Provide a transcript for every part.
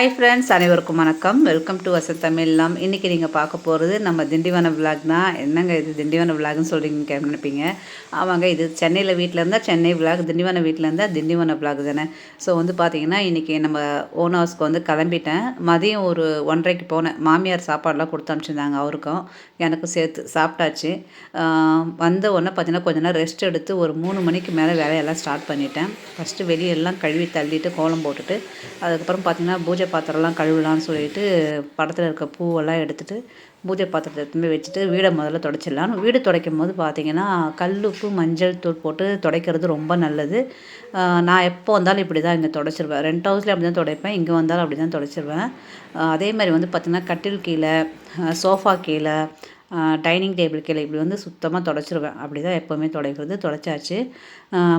Hi friends அனைவருக்கும் வணக்கம். Welcome to வசத் தமிழ்லாம் இன்றைக்கி நீங்கள் பார்க்க போகிறது நம்ம திண்டிவனம் விலாக் தான். என்னங்க இது திண்டிவனம் விலாக்னு சொல்கிறீங்க நினைப்பீங்க? ஆமாங்க இது சென்னையில் வீட்டில் இருந்தால் சென்னை விலாக் திண்டிவனம் வீட்டில் இருந்தால் திண்டிவனம் விலாக் தானே. ஸோ வந்து பார்த்தீங்கன்னா இன்றைக்கி நம்ம ஓன் ஹவுஸ்க்கு வந்து கிளம்பிட்டேன். மதியம் ஒரு ஒன்றரைக்கு போனேன். மாமியார் சாப்பாடெலாம் கொடுத்து அனுப்பிச்சிருந்தாங்க அவருக்கும். எனக்கும் சேர்த்து சாப்பிட்டாச்சு. வந்த உடனே பார்த்தீங்கன்னா கொஞ்ச நேரம் ரெஸ்ட் எடுத்து ஒரு மூணு மணிக்கு மேலே வேலையெல்லாம் ஸ்டார்ட் பண்ணிட்டேன். ஃபஸ்ட்டு வெளியெல்லாம் கழுவி தள்ளிட்டு கோலம் போட்டுட்டு அதுக்கப்புறம் பார்த்தீங்கன்னா பூஜை பாத்திரம்லாம் கழுவலாம்னு சொல்லிட்டு படத்தில் இருக்க பூவெல்லாம் எடுத்துகிட்டு பூஜை பாத்திரத்தை எடுத்துமே வச்சுட்டு வீடை முதல்ல துடைச்சிடலாம். வீடு துடைக்கும் போது பார்த்தீங்கன்னா உப்பு மஞ்சள் தூள் போட்டு துடைக்கிறது ரொம்ப நல்லது. நான் எப்போ வந்தாலும் இப்படி தான் இங்கே துடைச்சிருவேன். ரெண்ட் ஹவுஸ்லேயும் அப்படி தான் துடைப்பேன். இங்கே வந்தாலும் அப்படி தான் துடைச்சிருவேன் அதே மாதிரி வந்து பார்த்திங்கன்னா கட்டில் கீழே சோஃபா கீழே டைனிங் டேபிள் கீழே இப்படி வந்து சுத்தமாக தொடச்சிருவேன். அப்படி தான் எப்போவுமே துடைக்கிறது. தொடச்சாச்சு.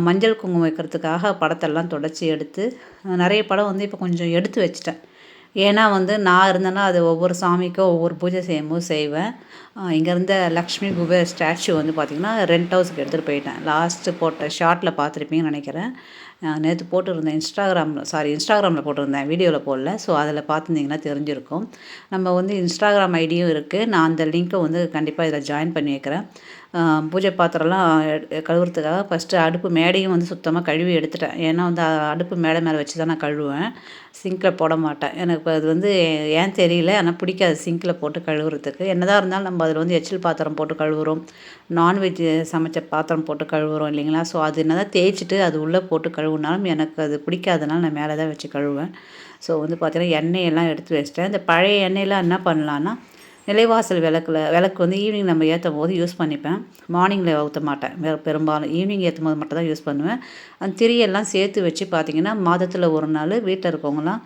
மஞ்சள் குங்குமம் வைக்கிறதுக்காக படத்தெல்லாம் தொடச்சி எடுத்து நிறைய படம் வந்து இப்போ கொஞ்சம் எடுத்து வச்சிட்டேன். ஏன்னா வந்து நான் இருந்தேன்னா அது ஒவ்வொரு சாமிக்கும் ஒவ்வொரு பூஜை செய்யும்போது செய்வேன். இங்கே இருந்த லக்ஷ்மி குபேர் ஸ்டாச்சு வந்து பார்த்திங்கன்னா ரெண்ட் ஹவுஸுக்கு எடுத்துகிட்டு போயிட்டேன். லாஸ்ட்டு போட்ட ஷார்ட்டில் பார்த்துருப்பீங்கன்னு நினைக்கிறேன். நேற்று போட்டிருந்தேன் இன்ஸ்டாகிராமில் சாரி இன்ஸ்டாகிராமில் போட்டிருந்தேன் வீடியோவில் போடல. ஸோ அதில் பார்த்துருந்தீங்கன்னா தெரிஞ்சிருக்கும். நம்ம வந்து இன்ஸ்டாகிராம் ஐடியும் இருக்குது நான் அந்த லிங்க்கை வந்து கண்டிப்பாக இதில் ஜாயின் பண்ணி வைக்கிறேன் பூஜை பாத்திரம்லாம் கழுவுறதுக்காக ஃபஸ்ட்டு அடுப்பு மேடையும் வந்து சுத்தமாக கழுவி எடுத்துட்டேன். ஏன்னா வந்து அடுப்பு மேடை மேலே வச்சு தான் நான் கழுவுவேன். சிங்கில் போட மாட்டேன். எனக்கு இப்போ அது வந்து ஏன் தெரியல ஆனால் பிடிக்காது சிங்கில் போட்டு கழுவுறதுக்கு. என்னதான் இருந்தாலும் நம்ம அதில் வந்து எச்சில் பாத்திரம் போட்டு கழுவுறோம். நான்வெஜ் சமைச்ச பாத்திரம் போட்டு கழுவுறோம் இல்லைங்களா? ஸோ அது என்னதான் தேய்ச்சிட்டு அது உள்ளே போட்டு கழுவுனாலும் எனக்கு அது பிடிக்காதனால நான் மேலே தான் வச்சு கழுவுவேன். ஸோ வந்து பார்த்திங்கன்னா எண்ணெயெல்லாம் எடுத்து வச்சிட்டேன். இந்த பழைய எண்ணெயெலாம் என்ன பண்ணலான்னா நிலைவாசல் விளக்கில் விளக்கு வந்து ஈவினிங் நம்ம ஏற்றும் போது யூஸ் பண்ணிப்பேன் மார்னிங்கில் ஊற்ற மாட்டேன். பெ- பெரும்பாலும் ஈவினிங் ஏற்றும் போது மட்டும் தான் யூஸ் பண்ணுவேன். அந்த திரியெல்லாம் சேர்த்து வச்சு பார்த்தீங்கன்னா மாதத்தில் ஒரு நாள் வீட்டில் இருக்கவங்களாம்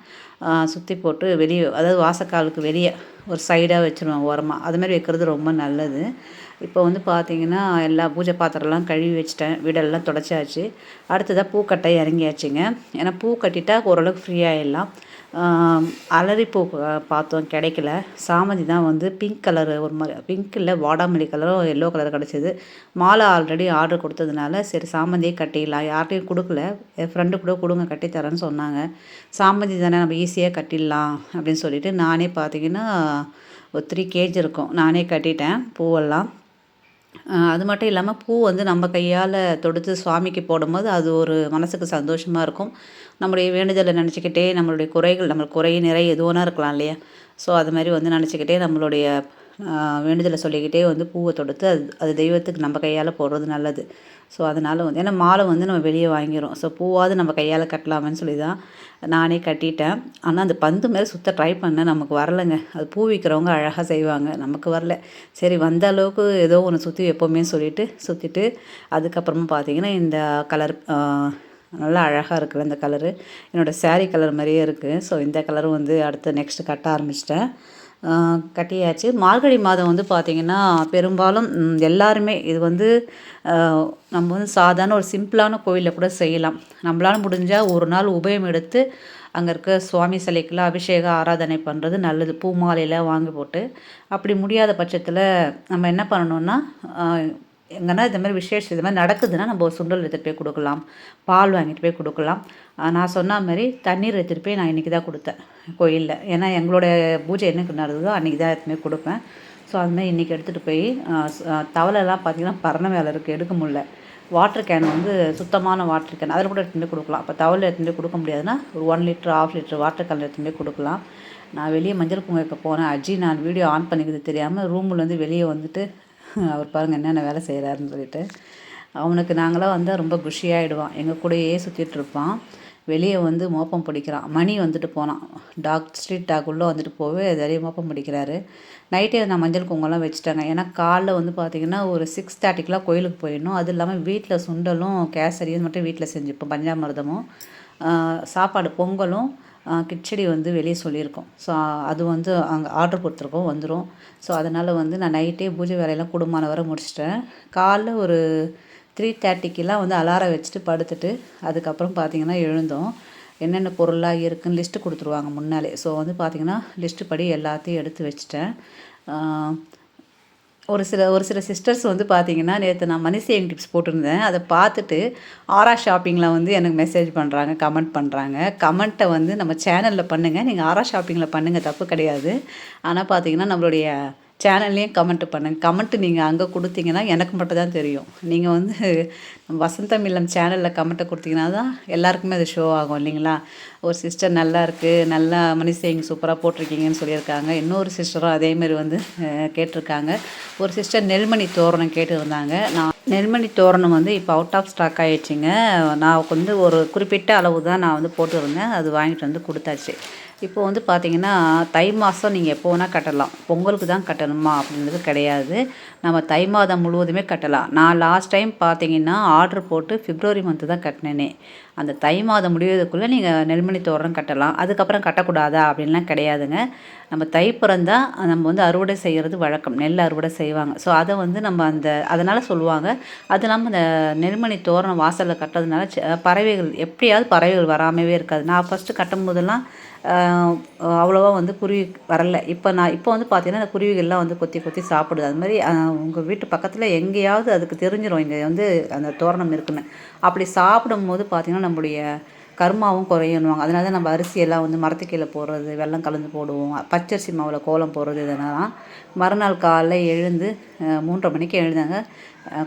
சுற்றி போட்டு வெளியே அதாவது வாசக்காலுக்கு வெளியே ஒரு சைடாக வச்சுருவேன் ஓரமாக அதுமாரி வைக்கிறது ரொம்ப நல்லது. இப்போ வந்து பார்த்திங்கன்னா எல்லா பூஜை பாத்திரம்லாம் கழுவி வச்சிட்டேன். வீடெல்லாம் தொடச்சாச்சு. அடுத்ததாக பூக்கட்டை இறங்கியாச்சுங்க. ஏன்னா பூ கட்டிட்டா ஓரளவுக்கு ஃப்ரீ ஆகிடலாம் அலரிப்பூ பூ பார்த்தோம் கிடைக்கல. சாமந்தி தான் வந்து பிங்க் கலர் ஒரு மாதிரி பிங்க் இல்லை வாடாமல்லி கலரும் எல்லோ கலர் கிடச்சிது. மாலை ஆல்ரெடி ஆர்டர் கொடுத்ததுனால சரி சாமந்தியே கட்டிடலாம். யார்கிட்டையும் கொடுக்கல. என் ஃப்ரெண்டு கூட கொடுங்க கட்டித்தரேன்னு சொன்னாங்க. சாமந்தி தானே நம்ம ஈஸியாக கட்டிடலாம் அப்படின்னு சொல்லிட்டு நானே பார்த்தீங்கன்னா ஒரு த்ரீ கேஜ் இருக்கும். நானே கட்டிட்டேன் பூவெல்லாம். அது மட்டும் இல்லாமல் பூ வந்து நம்ம கையால் தொடுத்து சுவாமிக்கு போடும்போது அது ஒரு மனசுக்கு சந்தோஷமாக இருக்கும். நம்முடைய வேண்டுதலை நினச்சிக்கிட்டே நம்மளுடைய குறைகள் நம்ம குறை நிறை எதுவோனா இருக்கலாம் இல்லையா? ஸோ அது மாதிரி வந்து நினச்சிக்கிட்டே நம்மளுடைய வேண்டுதலை சொல்லிக்கிட்டே வந்து பூவை தொடுத்து அது அது தெய்வத்துக்கு நம்ம கையால் போடுறது நல்லது. ஸோ அதனால் வந்து ஏன்னா மாலை வந்து நம்ம வெளியே வாங்கிரும் ஸோ பூவாவது நம்ம கையால் கட்டலாமேன்னு சொல்லி தான் நானே கட்டிட்டேன். ஆனால் அந்த பந்து மேலே சுத்த ட்ரை பண்ணேன். நமக்கு வரலைங்க. அது பூ விற்கிறவங்க அழகாக செய்வாங்க. நமக்கு வரல. சரி வந்த அளவுக்கு ஏதோ ஒன்று சுற்றி எப்போவுமே சொல்லிவிட்டு சுற்றிட்டு அதுக்கப்புறமா பார்த்தீங்கன்னா இந்த கலர் நல்லா அழகாக இருக்குது இந்த கலரு என்னோடய சாரீ கலர் மாதிரியே இருக்குது ஸோ இந்த கலரும் வந்து அடுத்து நெக்ஸ்ட்டு கட்ட ஆரம்பிச்சிட்டேன். கட்டியாச்சு. மார்கழி மாதம் வந்து பார்த்திங்கன்னா பெரும்பாலும் எல்லாருமே இது வந்து நம்ம வந்து சாதாரண ஒரு சிம்பிளான கோயிலில் கூட செய்யலாம். நம்மளால முடிஞ்சால் ஒரு நாள் உபயம் எடுத்து அங்கே இருக்க சுவாமி சிலைக்கெல்லாம் அபிஷேக ஆராதனை பண்ணுறது நல்லது. பூ மாலையெல்லாம் வாங்கி போட்டு. அப்படி முடியாத பட்சத்தில் நம்ம என்ன பண்ணணும்னா எங்கன்னா இந்த மாதிரி விசேஷம் இது மாதிரி நடக்குதுன்னா நம்ம ஒரு சுண்டல் எடுத்துகிட்டு போய் கொடுக்கலாம். பால் வாங்கிட்டு போய் கொடுக்கலாம். நான் சொன்ன மாதிரி தண்ணீர் எடுத்துகிட்டு போய் நான் இன்றைக்கி தான் கொடுத்தேன் கோயிலில். ஏன்னா எங்களோட பூஜை என்னைக்கு நடந்ததோ அன்றைக்கி தான் எடுத்துமே கொடுப்பேன். ஸோ அது மாதிரி இன்றைக்கி எடுத்துகிட்டு போய் தவளைலாம் பார்த்திங்கன்னா பரண வேலை இருக்குது எடுக்க முடியல. வாட்டர் கேன் வந்து சுத்தமான வாட்டர் கேன் அதில் கூட எடுத்துகிட்டு கொடுக்கலாம். அப்போ தவளை எடுத்துகிட்டு கொடுக்க முடியாதுன்னா ஒரு one litre half litre water can எடுத்துகிட்டு கொடுக்கலாம். நான் வெளியே மஞ்சள் குங்குமம் போனேன். அஜி நான் வீடியோ ஆன் பண்ணிக்கிறது தெரியாமல் ரூம்லேருந்து வெளியே வந்துட்டு அவர் பாருங்கள் என்னென்ன வேலை செய்கிறாருன்னு சொல்லிட்டு அவனுக்கு நாங்களாம் வந்து ரொம்ப குஷியாகிடுவான் எங்கள் கூடயே சுற்றிட்டு இருப்பான். வெளியே வந்து மோப்பம் பிடிக்கிறான். மணி வந்துட்டு போனான். டாக் ஸ்ட்ரீட் டாக் உள்ளே வந்துட்டு போவே நிறைய மோப்பம் பிடிக்கிறாரு. நைட்டே நான் மஞ்சள் குங்குமம்லாம் வச்சுட்டாங்க. ஏன்னா காலைல வந்து பார்த்திங்கன்னா ஒரு சிக்ஸ் தேர்ட்டிக்கெலாம் கோயிலுக்கு போயிடணும். அது இல்லாமல் வீட்டில் சுண்டலும் கேசரியும் மட்டும் வீட்டில் செஞ்சுப்போம் பஞ்சாமிர்தமும் சாப்பாடு பொங்கலும் கிச்சடி வந்து வெளியே சொல்லியிருக்கோம். ஸோ அது வந்து அங்கே ஆர்டர் கொடுத்துருக்கோம் வந்துடும் ஸோ அதனால் வந்து நான் நைட்டே பூஜை வேலையெல்லாம் குடும்பமான வரை முடிச்சிட்டேன். காலைல ஒரு த்ரீ தேர்ட்டிக்கெலாம் வந்து அலாரம் வச்சுட்டு படுத்துட்டு அதுக்கப்புறம் பார்த்தீங்கன்னா எழுந்தோம். என்னென்ன பொருளாக இருக்குதுன்னு லிஸ்ட்டு கொடுத்துருவாங்க முன்னாலே. ஸோ வந்து பார்த்திங்கன்னா லிஸ்ட்டு படி எல்லாத்தையும் எடுத்து வச்சுட்டேன். ஒரு சில ஒரு சில சிஸ்டர்ஸ் வந்து பார்த்திங்கன்னா நேற்று நான் மணி சேவிங் டிப்ஸ் போட்டிருந்தேன். அதை பார்த்துட்டு ஆரா ஷாப்பிங்கில் வந்து எனக்கு மெசேஜ் பண்ணுறாங்க கமெண்ட் பண்ணுறாங்க கமெண்ட்டை வந்து நம்ம சேனலில் பண்ணுங்கள் நீங்கள் ஆரா ஷாப்பிங்கில் பண்ணுங்கள் தப்பு கிடையாது. ஆனால் பார்த்திங்கன்னா நம்மளுடைய சேனல்லையும் கமெண்ட் பண்ணுங்கள் கமெண்ட்டு நீங்கள் அங்கே கொடுத்தீங்கன்னா எனக்கு மட்டும் தான் தெரியும். நீங்கள் வந்து வசந்தம் இல்லம் சேனலில் கமெண்ட்டை கொடுத்தீங்கன்னா தான் எல்லாருக்குமே அது ஷோ ஆகும் இல்லைங்களா? ஒரு சிஸ்டர் நல்லா இருக்குது நல்லா மனுஷங்க சூப்பராக போட்டிருக்கீங்கன்னு சொல்லியிருக்காங்க. இன்னொரு சிஸ்டரும் அதேமாரி வந்து கேட்டிருக்காங்க. ஒரு சிஸ்டர் நெல்மணி தோரணம் கேட்டிருந்தாங்க. நான் நெல்மணி தோரணம் வந்து இப்போ அவுட் ஆஃப் ஸ்டாக் ஆகிடுச்சிங்க நான் வந்து ஒரு குறிப்பிட்ட அளவு தான் நான் வந்து போட்டிருந்தேன். அது வாங்கிட்டு வந்து கொடுத்தாச்சு. இப்போ வந்து பார்த்தீங்கன்னா தை மாதம் நீங்கள் எப்போ வேணால் கட்டலாம். பொங்கலுக்கு தான் கட்டணுமா அப்படின்றது கிடையாது. நம்ம தை மாதம் முழுவதுமே கட்டலாம். நான் லாஸ்ட் டைம் பார்த்திங்கன்னா ஆர்டர் போட்டு ஃபிப்ரவரி மந்த்து தான் கட்டினேனே. அந்த தை மாதம் முடிவதுக்குள்ளே நீங்கள் நெல்மணி தோரணம் கட்டலாம். அதுக்கப்புறம் கட்டக்கூடாதா? அப்படின்லாம் கிடையாதுங்க. நம்ம தை பிறந்தால் நம்ம வந்து அறுவடை செய்கிறது வழக்கம். நெல் அறுவடை செய்வாங்க. ஸோ அதை வந்து நம்ம அந்த அதனால் சொல்லுவாங்க. அது இல்லாமல் அந்த நெல்மணி தோரணம் வாசலில் கட்டுறதுனால பறவைகள் எப்படியாவது பறவைகள் வராமவே இருக்காது. நான் ஃபஸ்ட்டு கட்டும் போதெல்லாம் அவ்வளோவா வந்து குருவி வரல. இப்போ நான் இப்போ வந்து பார்த்தீங்கன்னா அந்த குருவிகள்லாம் வந்து கொத்தி கொத்தி சாப்பிடுது. அது மாதிரி உங்கள் வீட்டு பக்கத்தில் எங்கேயாவது அதுக்கு தெரிஞ்சிரும். இங்கே வந்து அந்த தோரணம் இருக்குன்னு. அப்படி சாப்பிடும்போது பார்த்திங்கன்னா நம்மளுடைய கருமாவும் குறையணுவாங்க அதனால தான் நம்ம அரிசியெல்லாம் வந்து மரத்து கீழே போடுறது வெள்ளம் கலந்து போடுவோம். பச்சரிசி மாவில் கோலம் போடுறது இதெல்லாம். மறுநாள் காலைல எழுந்து மூன்றரை மணிக்கு எழுந்தாங்க.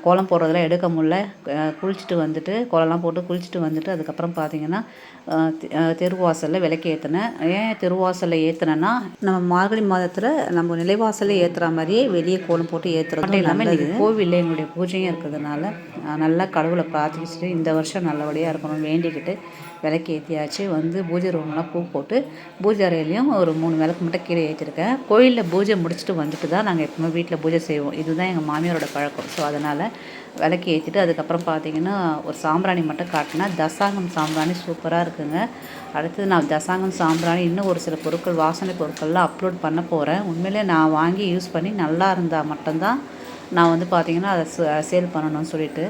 கோலம் போடுறதெல்லாம் எடுக்க முடியல. அஹ், குளிச்சுட்டு வந்துட்டு கோலம்லாம் போட்டு குளிச்சுட்டு வந்துட்டு அதுக்கப்புறம் பார்த்தீங்கன்னா தெருவாசலில் விளக்கு ஏற்றினேன் ஏன் தெருவாசலில் ஏற்றினேன்னா நம்ம மார்கழி மாதத்தில் நம்ம நிலைவாசலில் ஏற்றுற மாதிரியே வெளியே கோலம் போட்டு ஏற்றுறது இன்றைக்கி கோவிலில் எங்களுடைய பூஜையும் இருக்கிறதுனால நல்லா கடவுளை பிரார்த்திச்சுட்டு இந்த வருஷம் நல்லபடியாக இருக்கணும்னு வேண்டிக்கிட்டு விளக்கு ஏற்றியாச்சு வந்து பூஜை ரூம்லாம் பூ போட்டு பூஜை அறையிலையும் ஒரு மூணு விளக்கு மட்டும் கீழே ஏற்றிருக்கேன் கோயிலில் பூஜை முடிச்சுட்டு வந்துட்டு தான் நாங்கள் எப்பவுமே வீட்டில் பூஜை செய்வோம். இதுதான் எங்கள் மாமியாரோட பழக்கம். ஸோ அதனால் அதனால் விளக்கி ஏற்றிட்டு அதுக்கப்புறம் பார்த்தீங்கன்னா ஒரு சாம்பிராணி மட்டும் காட்டினேன் தசாங்கம் சாம்பிராணி சூப்பராக இருக்குங்க. அடுத்தது நான் தசாங்கம் சாம்பிராணி இன்னும் ஒரு சில பொருட்கள் வாசனை பொருட்கள்லாம் அப்லோட் பண்ண போகிறேன் உண்மையிலே நான் வாங்கி யூஸ் பண்ணி நல்லா இருந்தால் மட்டும்தான் நான் வந்து பார்த்தீங்கன்னா அதை சேல் பண்ணணும்னு சொல்லிட்டு.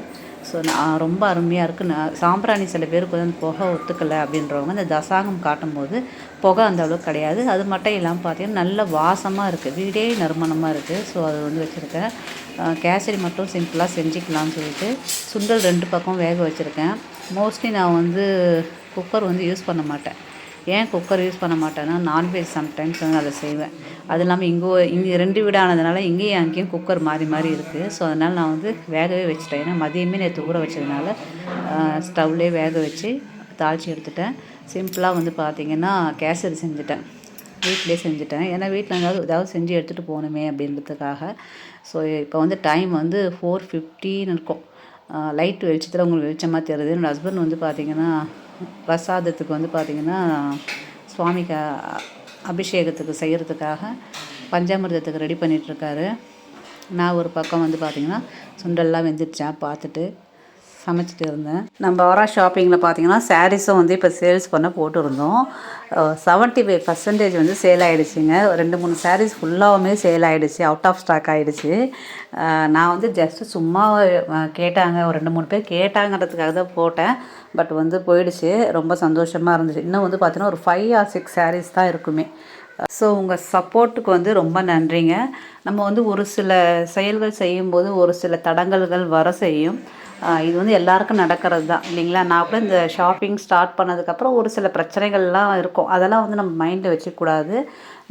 ஸோ நான் ரொம்ப அருமையாக இருக்குது நான் சாம்பிராணி சில பேருக்கு வந்து அந்த புகை ஒத்துக்கலை அப்படின்றவங்க அந்த தசாங்கம் காட்டும்போது புகை அந்த அளவுக்கு கிடையாது. அது மட்டும் இல்லாமல் பார்த்தீங்கன்னா நல்ல வாசமாக இருக்குது வீடே நறுமணமாக இருக்குது ஸோ அது வந்து வச்சுருக்கேன். கேசரி மட்டும் சிம்பிளாக செஞ்சுக்கலாம்னு சொல்லிட்டு சுண்டல் ரெண்டு பக்கம் வேக வச்சுருக்கேன். மோஸ்ட்லி நான் வந்து குக்கர் வந்து யூஸ் பண்ண மாட்டேன். ஏன் குக்கர் யூஸ் பண்ண மாட்டேன்னா நான்வெஜ் சம்டைம்ஸ் வந்து அதை செய்வேன். அது இல்லாமல் இங்கே இங்கே ரெண்டு வீடு ஆனதுனால இங்கேயும் அங்கேயும் குக்கர் மாறி மாறி இருக்குது ஸோ அதனால் நான் வந்து வேகவே வச்சுட்டேன். ஏன்னா மதியமே நேற்று ஊற வச்சதுனால ஸ்டவ்லேயே வேக வச்சு தாளித்து எடுத்துட்டேன். சிம்பிளாக வந்து பார்த்திங்கன்னா கேசரி செஞ்சுட்டேன். வீட்டிலே செஞ்சுட்டேன். ஏன்னா வீட்டில் ஏதாவது ஏதாவது செஞ்சு எடுத்துகிட்டு போகணுமே அப்படின்றதுக்காக. ஸோ இப்போ வந்து டைம் வந்து ஃபோர் ஃபிஃப்டின்னு இருக்கும். லைட் வெளிச்சத்தில் உங்களுக்கு வெளிச்சமாக தெரியுது. என்னோடய ஹஸ்பண்ட் வந்து பார்த்திங்கன்னா பிரசாதத்துக்கு வந்து பார்த்திங்கன்னா சுவாமிக்கு அபிஷேகத்துக்கு செய்கிறதுக்காக பஞ்சாமிர்தத்துக்கு ரெடி பண்ணிகிட்ருக்காரு நான் ஒரு பக்கம் வந்து பார்த்திங்கன்னா சுண்டல்லாம் வெந்துடுச்சா பார்த்துட்டு சமைச்சிட்டு இருந்தேன். நம்ம வரா ஷாப்பிங்கில் பார்த்தீங்கன்னா சாரீஸும் வந்து இப்போ சேல்ஸ் பண்ண போட்டிருந்தோம். செவன்ட்டி ஃபைவ் பர்சன்டேஜ் வந்து சேல் ஆகிடுச்சிங்க ரெண்டு மூணு சாரீஸ் ஃபுல்லாகவுமே சேல் ஆகிடுச்சு அவுட் ஆஃப் ஸ்டாக் ஆகிடுச்சு நான் வந்து ஜஸ்ட்டு சும்மா கேட்டாங்க. ஒரு ரெண்டு மூணு பேர் கேட்டாங்கிறதுக்காக தான் போட்டேன். பட் வந்து போயிடுச்சு. ரொம்ப சந்தோஷமாக இருந்துச்சு. இன்னும் வந்து பார்த்தீங்கன்னா ஒரு ஃபைவ் ஆர் சிக்ஸ் சாரீஸ் தான் இருக்குமே. ஸோ உங்கள் சப்போர்ட்டுக்கு வந்து ரொம்ப நன்றிங்க. நம்ம வந்து ஒரு சில செயல்கள் செய்யும்போது ஒரு சில தடங்கல்கள் வர செய்யும். இது வந்து எல்லாருக்கும் நடக்கிறது தான் இல்லைங்களா? நான் கூட இந்த ஷாப்பிங் ஸ்டார்ட் பண்ணதுக்கப்புறம் ஒரு சில பிரச்சனைகள்லாம் இருக்கும். அதெல்லாம் வந்து நம்ம மைண்டில் வச்சுக்கூடாது.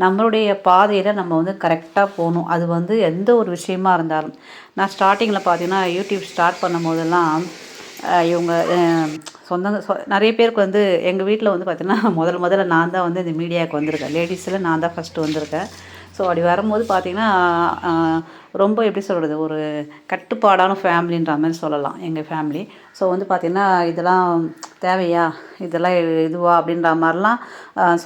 நம்மளுடைய பாதையில் நம்ம வந்து கரெக்டாக போகணும். அது வந்து எந்த ஒரு விஷயமா இருந்தாலும். நான் ஸ்டார்டிங்கில் பார்த்தீங்கன்னா யூடியூப் ஸ்டார்ட் பண்ணும் போதெல்லாம் இவங்க சொந்த சொ நிறைய பேருக்கு வந்து எங்கள் வீட்டில் வந்து பார்த்திங்கன்னா முதல் முதல்ல நான் தான் வந்து இந்த மீடியாவுக்கு வந்திருக்கேன். லேடிஸில் நான் தான் ஃபஸ்ட்டு வந்திருக்கேன். ஸோ அப்படி வரும்போது பார்த்தீங்கன்னா ரொம்ப எப்படி சொல்கிறது ஒரு கட்டுப்பாடான ஃபேமிலின்ற மாதிரி சொல்லலாம் எங்கள் ஃபேமிலி. ஸோ வந்து பார்த்திங்கன்னா இதெல்லாம் தேவையா? இதெல்லாம் இதுவா? அப்படின்ற மாதிரிலாம்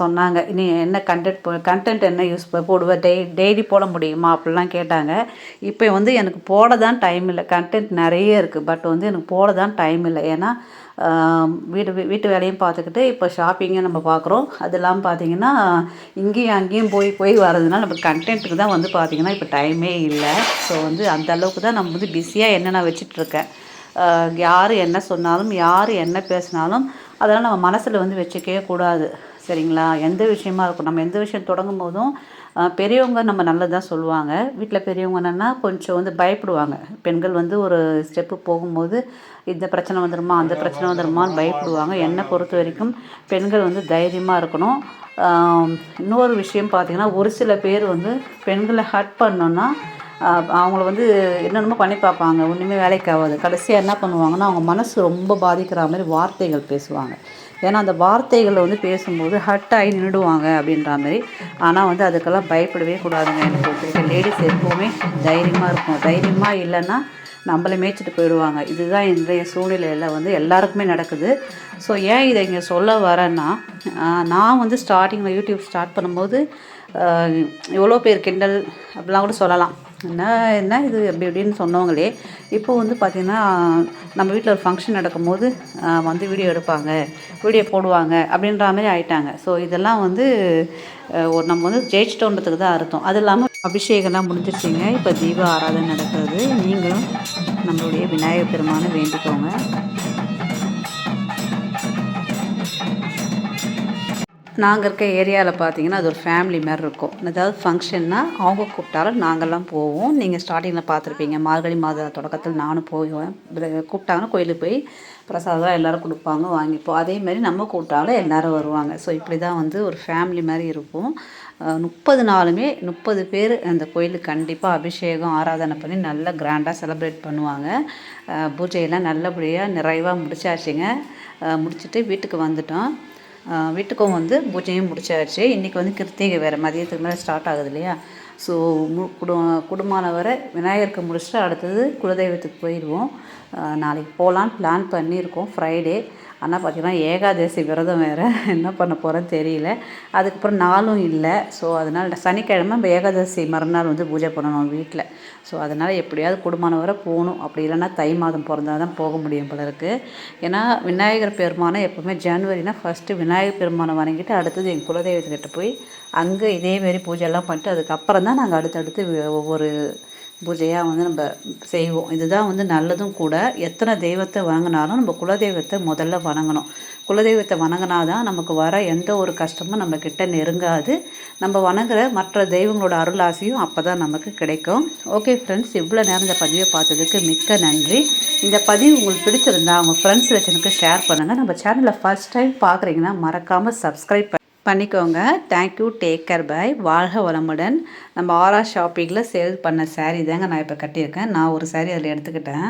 சொன்னாங்க. நீ என்ன கண்டென்ட் கண்டென்ட் என்ன யூஸ் போடுவ? டெய் டெய்லி போட முடியுமா? அப்படிலாம் கேட்டாங்க. இப்போ வந்து எனக்கு போட தான் டைம் இல்லை. கண்டென்ட் நிறைய இருக்குது பட் வந்து எனக்கு போட தான் டைம் இல்லை. ஏன்னா வீடு வீட்டு வேலையும் பார்த்துக்கிட்டு இப்போ ஷாப்பிங்கும் நம்ம பார்க்குறோம். அது இல்லாமல் பார்த்தீங்கன்னா இங்கேயும் அங்கேயும் போய் போய் வர்றதுனால நம்ம கண்டென்ட்டுக்கு தான் வந்து பார்த்திங்கன்னா இப்போ டைமே இல்லை. ஸோ வந்து அந்த அளவுக்கு தான் நம்ம வந்து பிஸியாக என்னென்ன வச்சிட்ருக்கேன் யார் என்ன சொன்னாலும் யார் என்ன பேசினாலும் அதெல்லாம் நம்ம மனசில் வந்து வச்சுக்கவே கூடாது. சரிங்களா? எந்த விஷயமா இருக்கும் நம்ம எந்த விஷயம் தொடங்கும் போதும் பெரியவங்க நம்ம நல்லதுதான் சொல்லுவாங்க. வீட்டில் பெரியவங்க என்னென்னா கொஞ்சம் வந்து பயப்படுவாங்க. பெண்கள் வந்து ஒரு ஸ்டெப்பு போகும்போது இந்த பிரச்சனை வந்துடுமா அந்த பிரச்சனை வந்துடுமான்னு பயப்படுவாங்க. என்னை பொறுத்த வரைக்கும் பெண்கள் வந்து தைரியமாக இருக்கணும். இன்னொரு விஷயம் பார்த்திங்கன்னா ஒரு சில பேர் வந்து பெண்களை ஹர்ட் பண்ணோன்னா அவங்கள வந்து என்னென்னமோ பண்ணி பார்ப்பாங்க. ஒன்றுமே வேலைக்கு ஆகாது. கடைசியாக என்ன பண்ணுவாங்கன்னா அவங்க மனசு ரொம்ப பாதிக்கிற மாதிரி வார்த்தைகள் பேசுவாங்க. ஏன்னா அந்த வார்த்தைகளை வந்து பேசும்போது ஹர்ட் ஆகி நின்றுடுவாங்க அப்படின்ற மாதிரி. ஆனால் வந்து அதுக்கெல்லாம் பயப்படவே கூடாதுங்க. எனக்கு பொறுத்த லேடிஸ் எப்போவுமே தைரியமாக இருக்கும். தைரியமாக இல்லைன்னா நம்மளை மேய்ச்சிட்டு போயிடுவாங்க. இதுதான் இன்றைய சூழ்நிலையில் வந்து எல்லாருக்குமே நடக்குது. ஸோ ஏன் இதை இங்கே சொல்ல வரேன்னா நான் வந்து ஸ்டார்டிங்கில் யூடியூப் ஸ்டார்ட் பண்ணும்போது எவ்வளோ பேர் கிண்டல் அப்படிலாம் கூட சொல்லலாம். என்ன என்ன இது அப்படி இப்படின்னு சொன்னவங்களே இப்போ வந்து பார்த்திங்கன்னா நம்ம வீட்டில் ஒரு ஃபங்க்ஷன் நடக்கும்போது வந்து வீடியோ எடுப்பாங்க. வீடியோ போடுவாங்க அப்படின்ற மாதிரி ஆயிட்டாங்க. ஸோ இதெல்லாம் வந்து ஒரு நம்ம வந்து ஜெயிச்சிட்டோன்றதுக்கு தான் அர்த்தம். அது இல்லாமல் அபிஷேகம்லாம் முடிஞ்சிருச்சிங்க. இப்போ தீப ஆராதனை நடக்கிறது. நீங்களும் நம்மளுடைய விநாயகர் பெருமானை வேண்டிக்கோங்க. நாங்கள் இருக்க ஏரியாவில் பார்த்தீங்கன்னா அது ஒரு ஃபேமிலி மாதிரி இருக்கும். ஏதாவது ஃபங்க்ஷன்னால் அவங்க கூப்பிட்டாலும் நாங்கள்லாம் போவோம். நீங்கள் ஸ்டார்டிங்கில் பார்த்துருப்பீங்க மார்கழி மாத தொடக்கத்தில் நானும் போவேன். கூப்பிட்டாங்கன்னா கோயிலுக்கு போய் பிரசாதம் எல்லோரும் கொடுப்பாங்க வாங்கிப்போம். அதே மாதிரி நம்ம கூப்பிட்டாலும் எல்லோரும் வருவாங்க. ஸோ இப்படி தான் வந்து ஒரு ஃபேமிலி மாதிரி இருக்கும். முப்பது நாளுமே முப்பது பேர் அந்த கோயிலுக்கு கண்டிப்பாக அபிஷேகம் ஆராதனை பண்ணி நல்லா கிராண்டாக செலிப்ரேட் பண்ணுவாங்க. பூஜையெல்லாம் நல்லபடியாக நிறைவாக முடிச்சாச்சுங்க. முடிச்சுட்டு வீட்டுக்கு வந்துட்டோம். வீட்டுக்கும் வந்து பூஜையும் முடிச்சாச்சு. இன்றைக்கி வந்து கிருத்திகை வேறு. மதியத்துக்கு மேலே ஸ்டார்ட் ஆகுது இல்லையா? ஸோ மு வரை விநாயகருக்கு முடிச்சுட்டு அடுத்தது குலதெய்வத்துக்கு போயிடுவோம். நாளைக்கு போகலான்னு பிளான் பண்ணியிருக்கோம். ஃப்ரைடே ஆனால் பார்த்திங்கன்னா ஏகாதசி விரதம் வேறு. என்ன பண்ண போகிறேன்னு தெரியல. அதுக்கப்புறம் நாளும் இல்லை. ஸோ அதனால் சனிக்கிழமை நம்ம ஏகாதசி மறுநாள் வந்து பூஜை பண்ணணும் வீட்டில் ஸோ அதனால் எப்படியாவது குடும்பம் வர போகணும். அப்படி இல்லைன்னா தை மாதம் பிறந்தால் தான் போக முடியும் போல இருக்குது ஏன்னா விநாயகர் பெருமானை எப்போவுமே ஜனவரினா ஃபஸ்ட்டு விநாயகர் பெருமானை வணங்கிட்டு அடுத்தது எங்கள் குலதெய்வத்துக்கிட்ட போய் அங்கே இதேமாரி பூஜைலாம் பண்ணிட்டு அதுக்கப்புறம் தான் நாங்கள் அடுத்தடுத்து ஒவ்வொரு பூஜையாக வந்து நம்ம செய்வோம். இதுதான் வந்து நல்லதும் கூட எத்தனை தெய்வத்தை வணங்கினாலும் நம்ம குலதெய்வத்தை முதல்ல வணங்கணும். குலதெய்வத்தை வணங்கினா தான் நமக்கு வர எந்த ஒரு கஷ்டமும் நம்ம கிட்ட நெருங்காது. நம்ம வணங்குற மற்ற தெய்வங்களோட அருளாசியும் அப்போ தான் நமக்கு கிடைக்கும். ஓகே ஃப்ரெண்ட்ஸ் இவ்வளோ நேரம் இந்த பதிவை பார்த்ததுக்கு மிக்க நன்றி. இந்த பதிவு உங்களுக்கு பிடிச்சிருந்தா உங்கள் ஃப்ரெண்ட்ஸ் வச்சனுக்கு ஷேர் பண்ணுங்கள் நம்ம சேனலை ஃபர்ஸ்ட் டைம் பார்க்குறீங்கன்னா மறக்காமல் சப்ஸ்கிரைப் பண்ணிக்கோங்க. தேங்க்யூ டேக் கேர் பை வாழ்க வளமுடன். நம்ம ஆரா ஷாப்பிங்கில் சேல் பண்ண saree தாங்க நான் இப்போ கட்டியிருக்கேன். நான் ஒரு சேரீ அதில் எடுத்துக்கிட்டேன்.